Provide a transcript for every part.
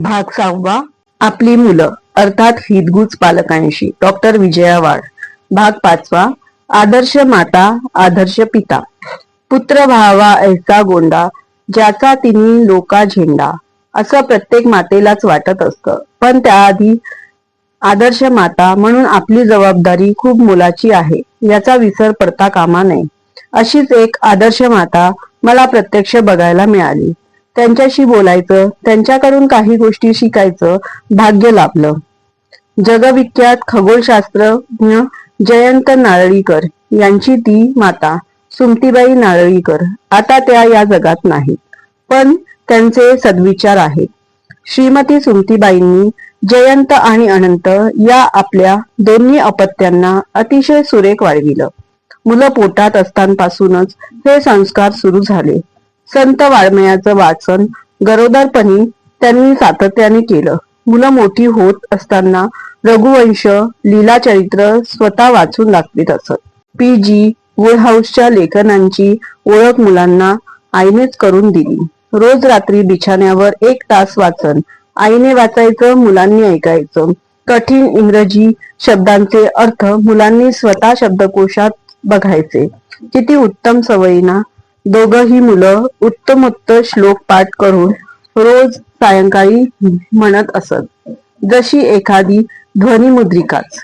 भाग सहावा आपली मुलं अर्थात हितगुज पालकांशी. डॉक्टर विजया वाड. भाग पाचवा आदर्श माता आदर्श पिता. पुत्र भावा ऐसा गोंडा ज्याचा तिन्ही लोका झेंडा. असं प्रत्येक मातेलाच वाटत असतं. पण त्याआधी आदर्श माता म्हणून आपली जबाबदारी खूप मोलाची आहे. याचा विसर पडता कामा नये. अशीच एक आदर्श माता मला प्रत्यक्ष बघायला मिळाली. त्यांच्याशी बोलायचं त्यांच्याकडून काही गोष्टी शिकायचं भाग्य लाभलं. जगविख्यात खगोलशास्त्रज्ञ जयंत नारळीकर यांची ती माता सुमतीबाई नारळीकर. आता त्या या जगात नाहीत पण त्यांचे सद्विचार आहेत. श्रीमती सुमतीबाईंनी जयंत आणि अनंत या आपल्या दोन्ही अपत्यांना अतिशय सुरेख वाढविलं. मुलं पोटात असतानापासूनच हे संस्कार सुरू झाले. संत वाङ्मयाचं वाचन गरोदरपणी त्यांनी सातत्याने केलं. मुलं मोठी होत असताना रघुवंश लीला चरित्र स्वतः वाचून दाखवित असत. पी जी वुडहाऊसच्या लेखनांची ओळख मुलांना आईनेच करून दिली. रोज रात्री बिछाण्यावर एक तास वाचन आईने वाचायचं मुलांनी ऐकायचं. कठीण इंग्रजी शब्दांचे अर्थ मुलांनी स्वतः शब्दकोशात बघायचे. किती उत्तम सवयीना दोघही मुलं उत्तमोत्त श्लोक पाठ करून रोज सायंकाळी म्हणत असत. जशी एखादी ध्वनिमुद्रिकाच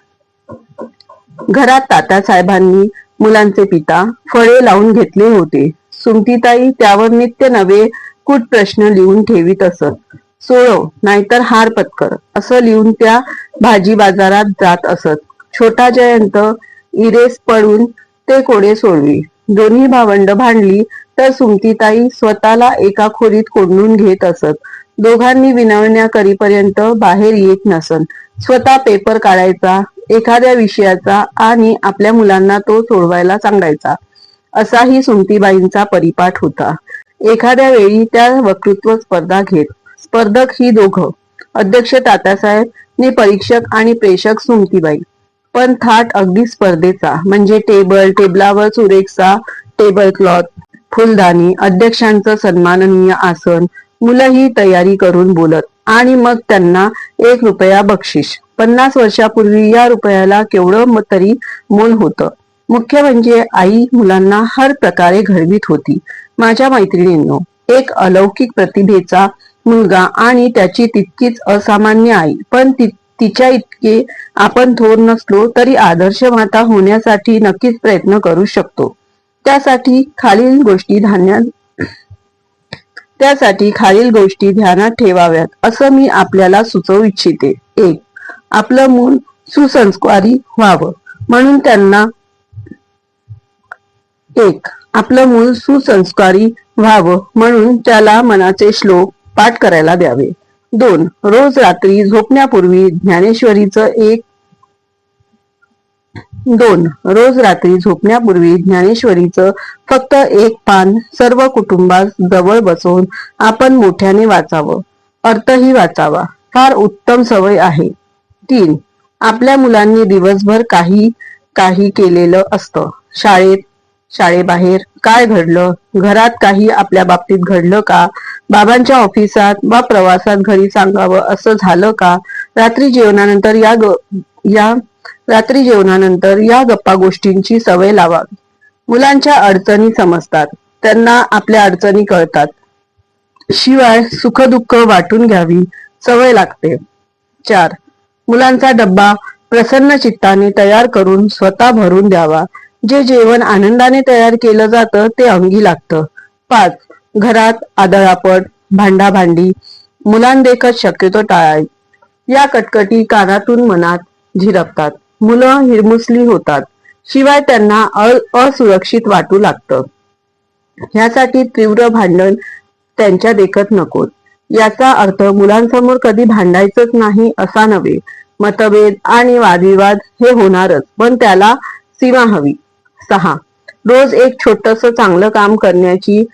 घरात तात्या साहेबांनी मुलांचे पिता फळे लावून घेतले होते. सुमतीताई त्यावर नित्य नवे कुट प्रश्न लिहून ठेवीत असत. सोळो नाहीतर हार पत्कर असं लिहून त्या भाजी बाजारात जात असत. छोटा जयंत इरेस पडून ते कोडे सोडवी. दोन्ही भावंड भांडली तर सुमतीताई स्वतःला एका खोलीत कोंडून घेत असत. दोघांनी विनवण्या करीपर्यंत बाहेर येत नसन. स्वतः पेपर काढायचा एखाद्या विषयाचा आणि आपल्या मुलांना तो सोडवायला सांगायचा. असाही सुमतीबाईंचा परिपाठ होता. एखाद्या वेळी त्या वक्तृत्व स्पर्धा घेत. स्पर्धक ही दोघं अध्यक्ष तात्यासाहेब नि परीक्षक आणि प्रेषक सुमतीबाई. पण थाट अगदी स्पर्धेचा म्हणजे टेबल टेबलावर सुरेखचा टेबल क्लॉथ फुलदाणी अध्यक्षांचं सन्माननीय आसन मुलं ही तयारी करून बोलत. आणि मग त्यांना एक रुपया बक्षीस. पन्नास वर्षापूर्वी या रुपयाला केवढं तरी मोल होतं. मुख्य म्हणजे आई मुलांना हर प्रकारे घडवीत होती. माझ्या मैत्रिणींनो एक अलौकिक प्रतिभेचा मुलगा आणि त्याची तितकीच असामान्य आई पण ति तिच्या इतके आपण थोर नसलो तरी आदर्श माता होण्यासाठी नक्कीच प्रयत्न करू शकतो. त्यासाठी खालील गोष्टी ध्यानात त्यासाठी खालील गोष्टी ध्यानात ठेवाव्यात असं मी आपल्याला सुचवू इच्छिते. एक आपलं मूल सुसंस्कारी व्हावं म्हणून त्यांना एक आपलं मूल सुसंस्कारी व्हावं म्हणून त्याला मनाचे श्लोक पाठ करायला द्यावे. दोन. रोज रात्री झोपण्यापूर्वी ज्ञानेश्वरीचं एक दोन. रोज रात्री झोपण्यापूर्वी ज्ञानेश्वरीचं फक्त एक पान सर्व कुटुंबास जवळ बसवून आपण मोठ्याने वाचावं. अर्थही वाचावा. फार उत्तम सवय आहे. तीन. आपल्या मुलांनी दिवसभर काही काही केलेलं असतं. शाळेत शाळेबाहेर काय घडलं? घरात काही आपल्या बाबतीत घडलं का? बाबांच्या ऑफिसात वा प्रवासात घरी सांगावं असं झालं का? रात्री जेवणानंतर या ग या रात्री जेवणानंतर या गप्पा गोष्टींची सवय लावावी मुलांच्या अडचणी समजतात. त्यांना आपल्या अडचणी कळतात. शिवाय सुखदुःख वाटून घ्यावी सवय लागते. चार मुलांचा डब्बा प्रसन्न चित्ताने तयार करून स्वतः भरून द्यावा. जे जेवण आनंदाने तयार केलं जातं ते अंगी लागतं. पाच घरात आदळापट भांडाभांडी मुलांदेखत शक्यतो टाळावी या कटकटी कानातून मनात झिरपतात. मुलं हिरमुसली होतात. शिवाय त्यांना असुरक्षित वाटू लागतं. ह्यासाठी तीव्र भांडण त्यांच्या देखत नकोत. याचा अर्थ मुलांसमोर कधी भांडायचंच नाही असा नव्हे. मतभेद आणि वादविवाद हे होणारच पण त्याला सीमा हवी. सहा. रोज एक छोटस चांगलं काम करण्याची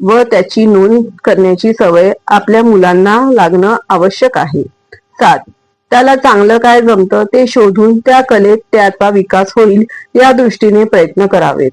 व त्याची नोंद करण्याची सवय आपल्या मुलांना लागणं आवश्यक आहे. सात त्याला चांगलं काय जमतं ते शोधून त्या कलेत त्याचा विकास होईल या दृष्टीने प्रयत्न करावेत.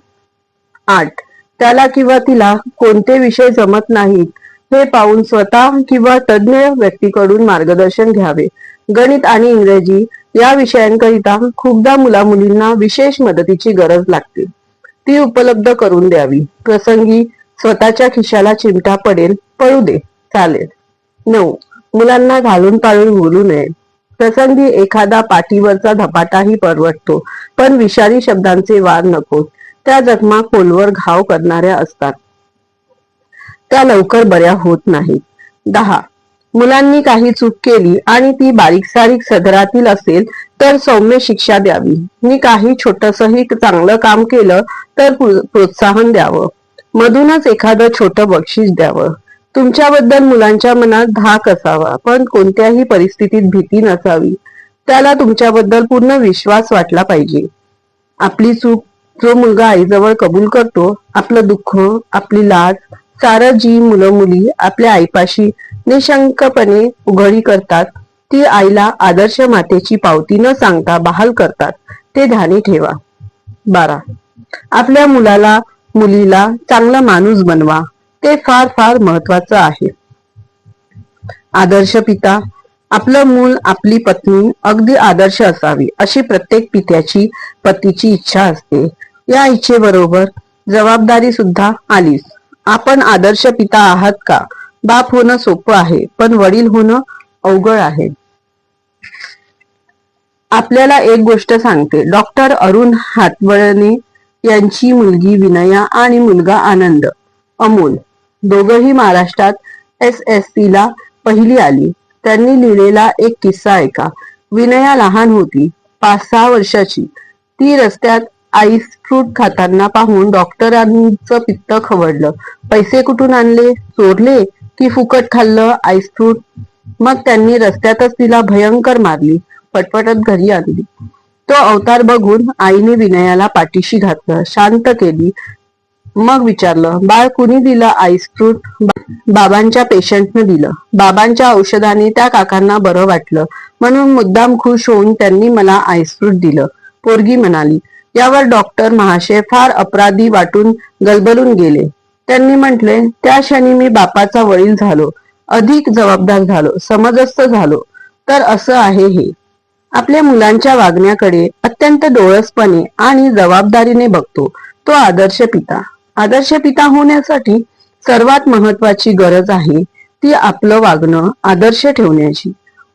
आठ त्याला किंवा तिला कोणते विषय जमत नाहीत हे पाहून स्वतः किंवा तज्ज्ञ व्यक्तीकडून मार्गदर्शन घ्यावे. गणित आणि इंग्रजी या विषयांकरिता खूपदा मुला मुलींना विशेष मदतीची गरज लागते. ती उपलब्ध करून द्यावी. प्रसंगी स्वतःच्या खिशाला चिमटा पडेल पळू दे चालेल. नऊ. मुलांना घालून पाळून बोलू नये. प्रसंगी एखादा पाठीवरचा धपाटाही परवडतो पण विषारी शब्दांचे वार नको. त्या जखमा खोलवर घाव करणाऱ्या असतात. त्या लवकर बऱ्या होत नाहीत. दहा. मुलांनी काही चूक केली आणि ती बारीक सारीक सदरातील असेल तर सौम्य शिक्षा द्यावी. मी काही छोटसही चांगलं काम केलं तर प्रोत्साहन द्यावं. मधूनच एखादं छोटं बक्षीस द्यावं. तुमच्याबद्दल मुलांच्या मनात धाक असावा पण कोणत्याही परिस्थितीत भीती नसावी. त्याला तुमच्याबद्दल पूर्ण विश्वास वाटला पाहिजे. आपली चूक जो मुलगा आईजवळ कबूल करतो आपलं दुःख आपली लाज सारं जी मुलं मुली आपल्या आईपाशी निशंकपणे उघडी करतात ती आईला आदर्श मातेची पावती न सांगता बहाल करतात ते ध्यानी ठेवा. बारा. आपल्या मुलाला मुलीला चांगला माणूस बनवा ते फार फार महत्वाचं आहे. आदर्श पिता आपलं मूल आपली पत्नी अगदी आदर्श असावी अशी प्रत्येक पित्याची पतीची इच्छा असते. या इच्छेबरोबर जबाबदारी सुद्धा आलीच. आपण आदर्श पिता आहात का? बाप होणं सोपं आहे पण वडील होणं अवघड आहे. आपल्याला एक गोष्ट सांगते. डॉक्टर अरुण हातवळने यांची मुलगी विनया आणि मुलगा आनंद अमोल. दोघही महाराष्ट्रात एस एस सी ला पहिली आली. त्यांनी लिहिलेला एक किस्सा ऐका. विनया लहान होती पाच सहा वर्षाची. ती रस्त्यात आईस फ्रूट खाताना पाहून डॉक्टरांचं पित्त खवडलं पैसे कुठून आणले? चोरले की फुकट खाल्लं आईस फ्रूट? मग त्यांनी रस्त्यातच तिला भयंकर मारली पटपटत घरी आणली. तो अवतार बघून आईने विनयाला पाठीशी घातलं शांत केली. मग विचारलं बाळ कुणी दिलं आईस फ्रूट बाबांच्या पेशंटनं दिलं. बाबांच्या औषधाने त्या काकांना बरं वाटलं. म्हणून मुद्दाम खुश होऊन त्यांनी मला आईस फ्रूट दिलं. पोरगी म्हणाली. यावर डॉक्टर महाशय फार अपराधी वाटून गलबलून गेले. त्यांनी म्हटले त्या क्षणी मी बापाचा वडील झालो. अधिक जबाबदार झालो समजस्त झालो. तर असं आहे हे. आपल्या मुलांच्या वागण्याकडे अत्यंत डोळसपणे आणि जबाबदारीने बघतो. तो आदर्श पिता. आदर्श पिता होण्यासाठी सर्वात महत्वाची गरज आहे ती आपलं वागणं आदर्श ठेवण्याची.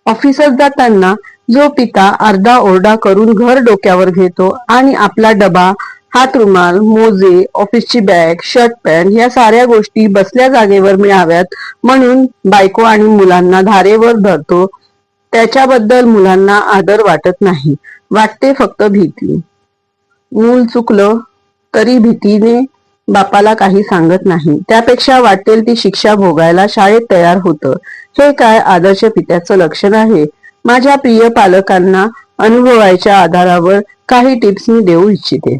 ऑफिसात जाताना जो पिता अर्धा ओरडा करून घर डोक्यावर घेतो आणि आपला डबा हात रुमाल मोजे ऑफिसची बॅग शर्ट पॅन्ट या साऱ्या गोष्टी बसल्या जागेवर मिळाव्यात म्हणून बायको आणि मुलांना धारेवर धरतो. त्याच्याबद्दल मुलांना आदर वाटत नाही. वाटते फक्त भीती. मूल चुकलं तरी भीतीने बापाला काही सांगत नाही. त्यापेक्षा वाटेल ती शिक्षा भोगायला शाळेत तयार होतं. हे काय आदर्श पित्याचं लक्षण आहे? माझ्या प्रिय पालकांना अनुभवाच्या आधारावर काही टिप्स मी देऊ इच्छिते.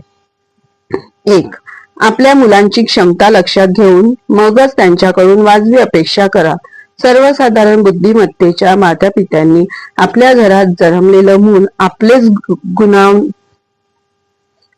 एक आपल्या मुलांची क्षमता लक्षात घेऊन मगच त्यांच्याकडून वाजवी अपेक्षा करा. सर्वसाधारण बुद्धिमत्तेच्या माता पित्यांनी आपल्या घरात जन्मलेलं मूल आपलेच गुणा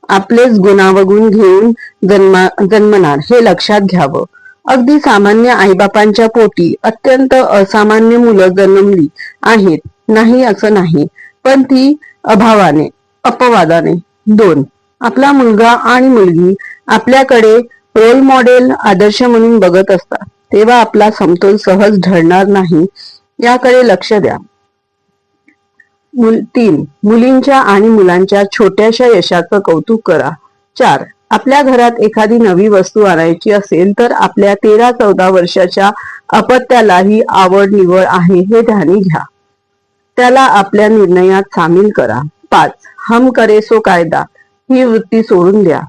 आपलेच गुणावगुण घेऊन जन्मा जन्मणार हे लक्षात घ्यावं. अगदी सामान्य आईबापांच्या पोटी अत्यंत असामान्य मुलं जन्मली आहेत. नाही असं नाही पण ती अभावाने अपवादाने. दोन आपला मुलगा आणि मुलगी आपल्याकडे रोल मॉडेल आदर्श म्हणून बघत असतात. तेव्हा आपला समतोल सहज ढळणार नाही याकडे लक्ष द्या. मुल तीन मुलींच्या आणि मुलांच्या छोट्याशा यशाचं कौतुक करा. चार आपल्या घरात एखादी नवी वस्तू आणायची असेल तर आपल्या तेरा चौदा वर्षाच्या अपत्यालाही आवड निवड आहे हे ध्यानी घ्या. त्याला आपल्या निर्णयात सामील करा. पाच हम करे सो कायदा ही वृत्ती सोडून द्या.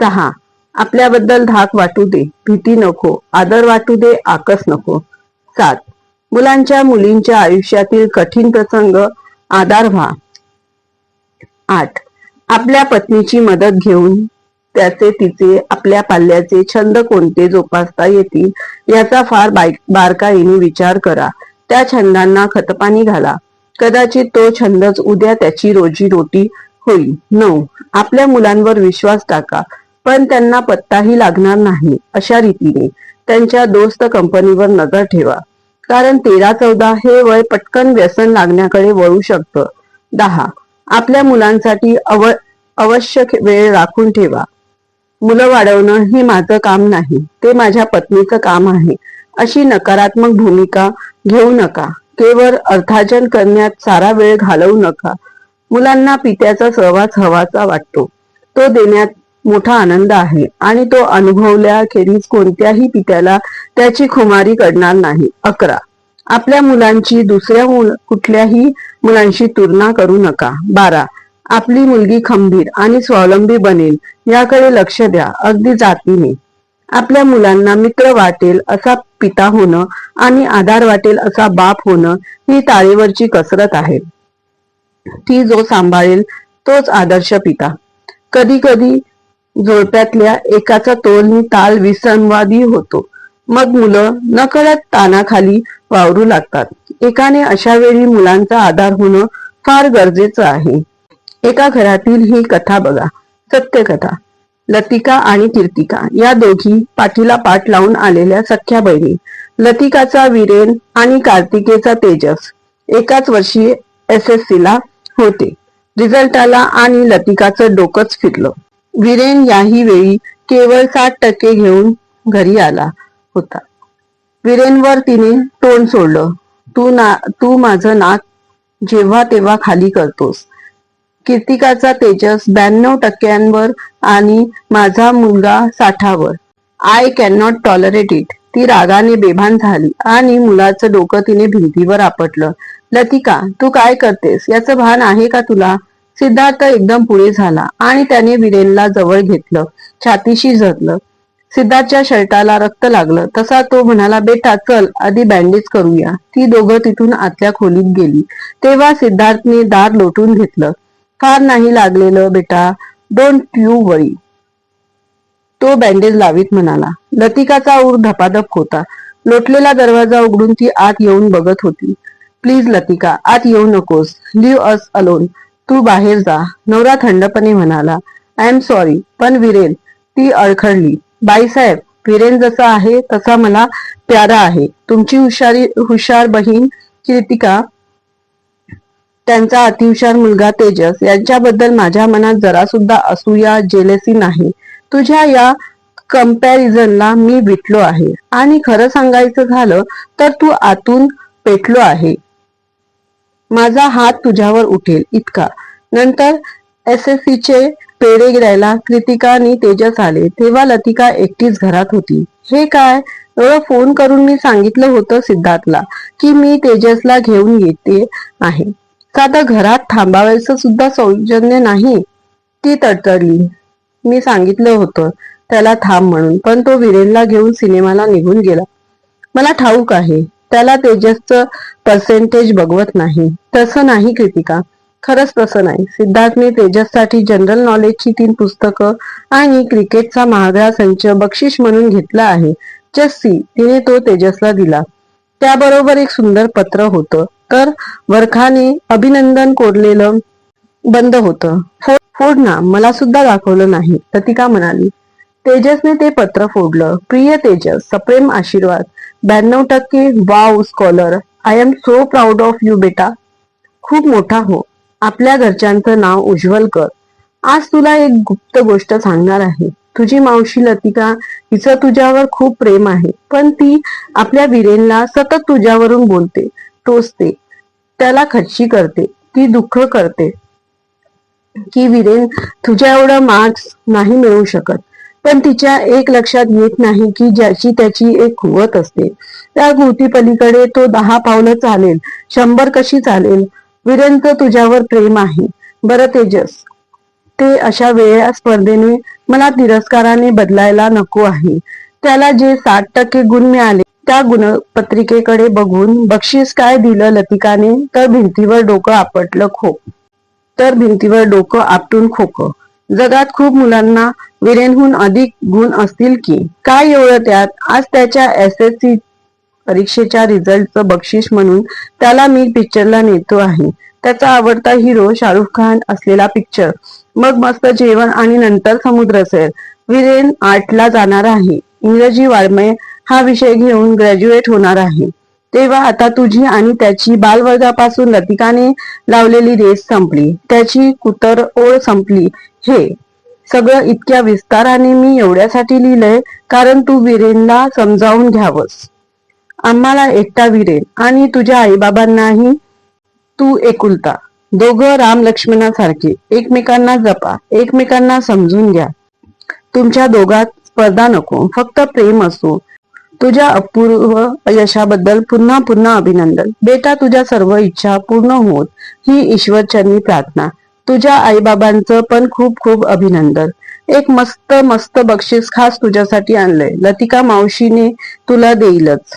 सहा आपल्याबद्दल धाक वाटू दे भीती नको आदर वाटू दे आकस नको. सात मुलांच्या मुलींच्या आयुष्यातील कठीण प्रसंग आधार व्हा. आठ आपल्या पत्नीची मदत घेऊन त्याचे तिचे आपल्या पाल्याचे छंद कोणते जोपासता येतील याचा फार बारकाईने विचार करा. त्या छंदांना खतपाणी घाला. कदाचित तो छंदच उद्या त्याची रोजी रोटी होईल. नऊ आपल्या मुलांवर विश्वास टाका. पण त्यांना पत्ताही लागणार नाही अशा रीतीने त्यांच्या दोस्त कंपनीवर नजर ठेवा. कारण तेरा चौदा हे वय पटकन व्यसन लागण्याकडे वळू शकतं. दहा आपल्या मुलांसाठी अव आवश्यक वेळ राखून ठेवा. मुलं वाढवणं हे माझं काम नाही ते माझ्या पत्नीचं काम आहे. अशी नकारात्मक भूमिका घेऊ नका. केवळ अर्थार्जन करण्यात सारा वेळ घालवू नका. मुलांना पित्याचा सहवास हवाचा वाटतो. तो देण्यात मोठा आनंद आहे. आणि तो अनुभवल्याखेरीज कोणत्याही पित्याला त्याची खुमारी कडणार नाही. अकरा. आपल्या मुलांची दुसऱ्या मुल- कुठल्याही मुलांशी तुलना करू नका. बारा. आपली मुलगी खंबीर आणि स्वावलंबी बनेल याकडे लक्ष द्या. अगदी जातीने. आपल्या मुलांना मित्र वाटेल असा पिता होणं आणि आधार वाटेल असा बाप होणं ही ताळीवरची कसरत आहे. ती जो सांभाळेल तोच आदर्श पिता. कधी कधी जोडप्यातल्या एकाचा तोलनी ताल विसंवादी होतो. मग मुलं नकळत तानाखाली वावरू लागतात. एकाने अशा वेळी मुलांचा आधार होणं फार गरजेचं आहे. एका घरातील ही कथा बघा. सत्य कथा लतिका आणि कीर्तिका या दोघी पाठीला पाठ लावून आलेल्या सख्या बहिणी. लतिकाचा वीरेन आणि कार्तिकेचा तेजस. एकाच वर्षी एस एस सी ला होते. रिझल्ट आला आणि लतिकाचं डोकंच फिरलं. वीरेन याही वेळी केवळ सात टक्के घेऊन घरी आला होता. वीरेनवर तिने तोंड सोडलं. तू ना तू माझं नाक जेव्हा तेव्हा खाली करतोस. कीर्तिकाचा तेजस ब्याण्णव टक्क्यांवर आणि माझा मुलगा साठावर. I can not tolerate it ती रागाने बेभान झाली आणि मुलाचं डोकं तिने भिंतीवर आपटलं. लतिका तू काय करतेस? याचं भान आहे का तुला? सिद्धार्थ एकदम पुढे झाला आणि त्याने विरेलला जवळ घेतलं छातीशी झरलं. सिद्धार्थच्या शर्टाला रक्त लागलं. तसा तो म्हणाला बेटा चल आधी बँडेज करूया. ती दोघं तिथून आतल्या खोलीत गेली. तेव्हा सिद्धार्थने दार लोटून घेतलं. फार नाही लागलेलं बेटा. डोंट यू वरी तो बँडेज लावीत म्हणाला. लतिकाचा ऊर धपाधप होता. लोटलेला दरवाजा उघडून ती आत येऊन बघत होती. प्लीज लतिका आत येऊ नकोस. लिव्ह अस अलोन. तू बाहेर जा. नवरा थंडपणे म्हणाला आय एम सॉरी पण विरेन ती अडखळली. बाईसाहेब विरेन जसा आहे तसा मला प्यारा आहे. तुमची हुशारी हुशार बहीण कीर्तिका त्यांचा अतिहुशार मुलगा तेजस यांच्याबद्दल माझ्या मनात जरा सुद्धा असूया जेलेसी नाही. तुझ्या या कम्पॅरिझनला मी विटलो आहे. आणि खरं सांगायचं झालं तर तू आतून पेटलो आहे. माझा हात तुझ्यावर उठेल इतका. नंतर एस एस चे पेढे द्यायला कृतिका आणि तेजस आले. तेव्हा लतिका एकटीच घरात होती. हे काय? एवढं फोन करून मी सांगितलं होतं सिद्धार्थला की मी तेजसला घेऊन येते आहे. साधं घरात थांबावायचं सुद्धा सौजन्य नाही. ती तडतडली. मी सांगितलं होतं त्याला थांब म्हणून पण तो विरेनला घेऊन सिनेमाला निघून गेला. मला ठाऊक आहे त्याला तेजसचं पर्सेंटेज बघवत नाही. तसं नाही कृतिका. खरंच तसं नाही. सिद्धार्थने तेजससाठी जनरल नॉलेजची तीन पुस्तकं आणि क्रिकेटचा महागडा संच बक्षीस म्हणून घेतला आहे. जस्सी तिने तो तेजसला दिला. त्याबरोबर एक सुंदर पत्र होतं. तर वरखाने अभिनंदन कोरलेलं बंद होतं. फो- फोड ना मला सुद्धा दाखवलं नाही. लतिका म्हणाली? तेजसने ते पत्र फोडलं. प्रिय तेजस सप्रेम आशीर्वाद. ब्याण्णव टक्के wow scholar I am so proud of you बेटा. खूप मोठा हो. आपल्या घरच्यांचं नाव उज्ज्वल कर. आज तुला एक गुप्त गोष्ट सांगणार आहे. तुझी मावशी लतिका हिचं तुझ्यावर खूप प्रेम आहे पण ती आपल्या विरेनला सतत तुझ्यावरून बोलते टोचते त्याला खच्ची करते ती दुःख करते की विरेन तुझ्या एवढं मार्क्स नाही मिळू शकत. पण तिच्या एक लक्षात येत नाही की ज्याची त्याची एक कुवत असते. त्या कुवती पलीकडे तो दहा पावलं चालेल शंभर कशी चालेल? विरेनचं तुझ्यावर प्रेम आहे. बरं तेजस ते अशा वेळा स्पर्धेने मला तिरस्काराने बदलायला नको आहे. त्याला जे साठ टक्के गुण मिळाले त्या गुणपत्रिकेकडे बघून बक्षीस काय दिलं लतिकाने तर भिंतीवर डोकं आपटलं खो तर भिंतीवर डोकं आपटून खोक. जगात खूप मुलांना वीरेनहून अधिक गुण असतील की? काय एवढं त्यात? आज त्याच्या एस एस सी परीक्षेच्या रिझल्टचं बक्षीस म्हणून त्याला मी पिक्चरला नेतो आहे. त्याचा आवडता हिरो शाहरुख खान असलेला पिक्चर मग मस्त जेवण आणि नंतर समुद्र सैर. विरेन आर्टला जाणार आहे. इंग्रजी वाड्मय हा विषय घेऊन ग्रॅज्युएट होणार आहे. तेव्हा आता तुझी आणि त्याची बालवर्गापासून लतिकाने लावलेली रेस संपली. त्याची कुतर ओळ संपली. हे सगळं इतक्या विस्ताराने मी एवढ्यासाठी लिहिलंय कारण तू विरेनला समजावून घ्यावंस. आम्हाला एकटा विरेल आणि तुझ्या आईबाबांनाही तू एकुलता. दोघं राम लक्ष्मणासारखे. एकमेकांना जपा एकमेकांना समजून घ्या. तुमच्या दोघात स्पर्धा नको फक्त प्रेम असो. तुझ्या अपूर्व यशाबद्दल पुन्हा पुन्हा अभिनंदन. बेटा तुझ्या सर्व इच्छा पूर्ण होत. ही ईश्वरचरणी प्रार्थना. तुझ्या आईबाबांचं पण खूप खूप अभिनंदन. एक मस्त मस्त बक्षीस खास तुझ्यासाठी आणलंय. लतिका मावशीने तुला देईलच.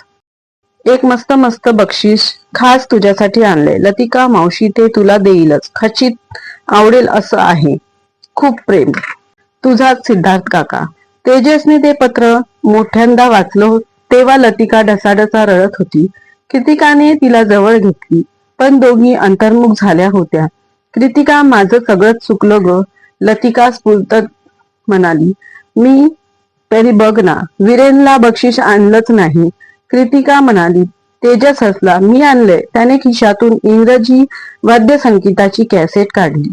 एक मस्त मस्त बक्षीस खास तुझ्यासाठी आणले लतिका मावशी ते तुला देईलच. खचित आवडेल असं आहे. खूप प्रेम. तुझाच सिद्धार्थ काका. तेजसने ते पत्र मोठ्यांदा वाचलं तेव्हा लतिका ढसाढसा रडत होती. कृतिकाने तिला जवळ घेतली पण दोघी अंतर्मुख झाल्या होत्या. कृतिका माझं सगळंच चुकलं ग. लतिका स्फूर्त म्हणाली मी तरी बघ ना वीरेनला बक्षीस आणलंच नाही. कृतिका म्हणाली तेजस हसला मी आणलंय. त्याने खिशातून इंग्रजी वाद्य संगीताची कॅसेट काढली.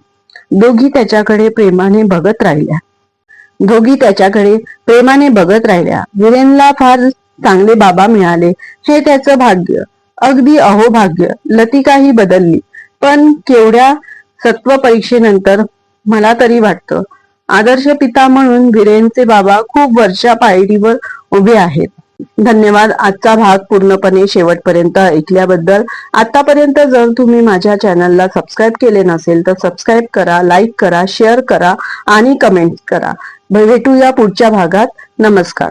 दोघी त्याच्याकडे प्रेमाने बघत राहिल्या. दोघी त्याच्याकडे प्रेमाने बघत राहिल्या. वीरेनला फार चांगले बाबा मिळाले. हे त्याचं भाग्य. अगदी अहोभाग्य. लतिकाही बदलली. पण केवढ्या सत्व परीक्षेनंतर मला तरी वाटतं आदर्श पिता म्हणून वीरेनचे बाबा खूप वर्षा पायरीवर उभे आहेत. धन्यवाद. आजचा भाग पूर्णपणे शेवटपर्यंत ऐकल्याबद्दल. आतापर्यंत जर तुम्ही माझ्या चॅनलला सबस्क्राईब केले नसेल तर सबस्क्राईब करा लाईक करा शेअर करा आणि कमेंट करा. भेटूया पुढच्या भागात. नमस्कार.